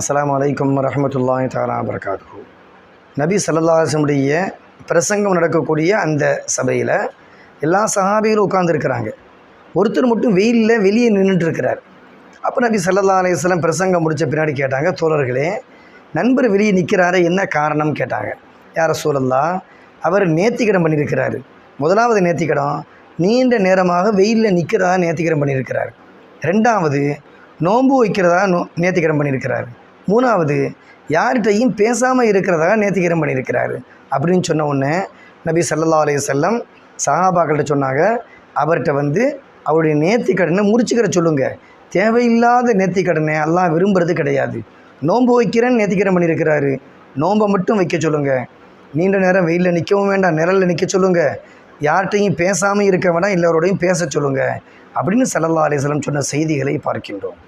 அஸ்லாம் அலைக்கும் வரஹ்மத்துல்லாஹி தாலா வரகாத்து நபி சல்லாஹமுடைய பிரசங்கம் நடக்கக்கூடிய அந்த சபையில் எல்லா சஹாபிகளும் உட்காந்துருக்கிறாங்க ஒருத்தர் மட்டும் வெயிலில் வெளியே நின்றுட்டு இருக்கிறார் அப்போ நபி சல்லா அலையம் பிரசங்கம் முடித்த பின்னாடி கேட்டாங்க தோழர்களே நண்பர் வெளியே நிற்கிறாரு என்ன காரணம்? கேட்டாங்க. யார சூழல்லா அவர் நேர்த்திக்கடன் பண்ணியிருக்கிறாரு. முதலாவது நேர்த்திக்கடன் நீண்ட நேரமாக வெயிலில் நிற்கிறதா நேர்த்திக்கடன் பண்ணியிருக்கிறார். ரெண்டாவது நோன்பு வைக்கிறதா நோ நேர்த்திக்கடன் பண்ணியிருக்கிறார். மூணாவது யார்கிட்டையும் பேசாமல் இருக்கிறதா நேத்திகரம் பண்ணியிருக்கிறாரு. அப்படின்னு சொன்ன உடனே நபி சல்லா அலைய செல்லம் சஹாபாக்கள்கிட்ட சொன்னாங்க அவர்கிட்ட வந்து அவருடைய நேர்த்திக்கடனை முறிச்சுக்கிற சொல்லுங்கள் தேவையில்லாத நேர்த்திக்கடனை எல்லாம் விரும்புறது கிடையாது. நோன்பு வைக்கிறேன்னு நேர்த்திக்கடன் பண்ணியிருக்கிறாரு. நோன்பை மட்டும் வைக்க சொல்லுங்கள் நீண்ட நேரம் வெயிலில் நிற்கவும் வேண்டாம் நிழலில் நிற்க சொல்லுங்கள் யார்கிட்டையும் பேசாமல் இருக்க வேண்டாம் எல்லோரோடையும் பேச சொல்லுங்கள் அப்படின்னு சல்லல்லா அலிஸ்லம் சொன்ன செய்திகளை பார்க்கின்றோம்.